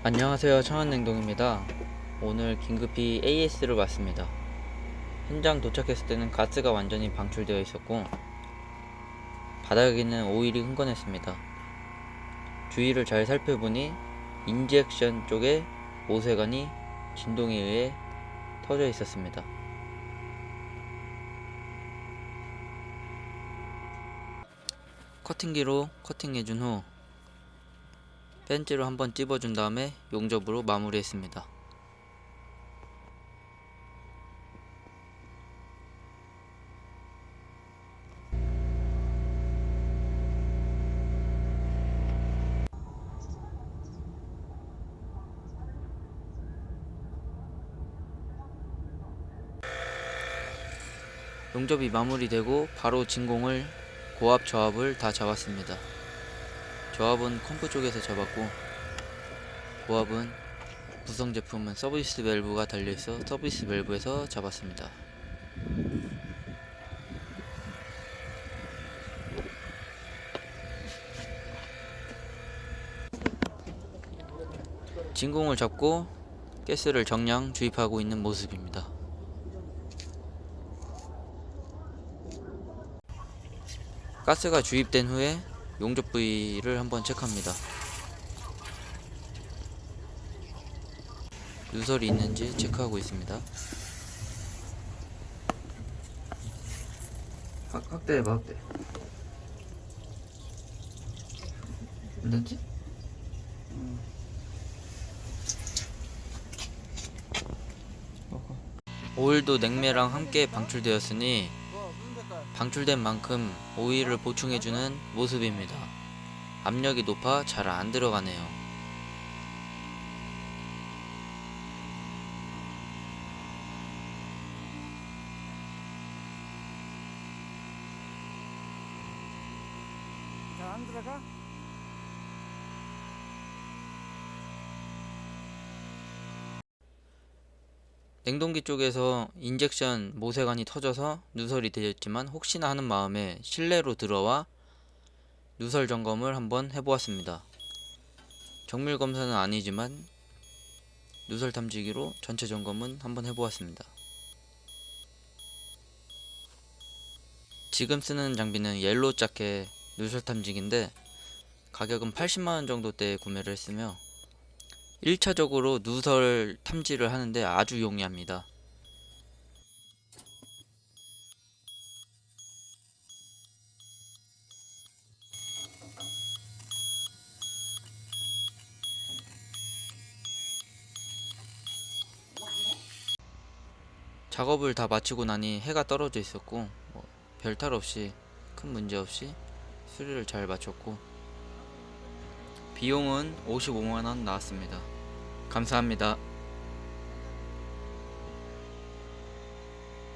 안녕하세요 청안냉동입니다. 오늘 긴급히 AS를 왔습니다. 현장 도착했을 때는 가스가 완전히 방출되어 있었고 바닥에는 오일이 흥건했습니다. 주위를 잘 살펴보니 인젝션 쪽에 모세관이 진동에 의해 터져 있었습니다. 커팅기로 커팅해준 후 벤치로 한번 찝어준 다음에 용접으로 마무리했습니다. 용접이 마무리되고 바로 진공을 고압 저압을 다 잡았습니다. 저압은 컴프 쪽에서 잡았고 고압은 구성 제품은 서비스 밸브가 달려있어 서비스 밸브에서 잡았습니다. 진공을 잡고 가스를 정량 주입하고 있는 모습입니다. 가스가 주입된 후에 용접 부위를 한번 체크합니다. 누설이 있는지 체크하고 있습니다. 확, 확대해봐 확대 안 됐지? 오일도 냉매랑 함께 방출되었으니 방출된 만큼 오일을 보충해주는 모습입니다. 압력이 높아 잘 안 들어가네요. 잘 안 들어가? 냉동기 쪽에서 인젝션 모세관이 터져서 누설이 되었지만 혹시나 하는 마음에 실내로 들어와 누설 점검을 한번 해보았습니다. 정밀 검사는 아니지만 누설 탐지기로 전체 점검은 한번 해보았습니다. 지금 쓰는 장비는 옐로우 자켓 누설 탐지기인데 가격은 80만원 정도대에 구매를 했으며 1차적으로 누설 탐지를 하는데 아주 용이합니다. 작업을 다 마치고 나니 해가 떨어져 있었고 뭐 별탈 없이 큰 문제 없이 수리를 잘 마쳤고 비용은 55만원 나왔습니다. 감사합니다.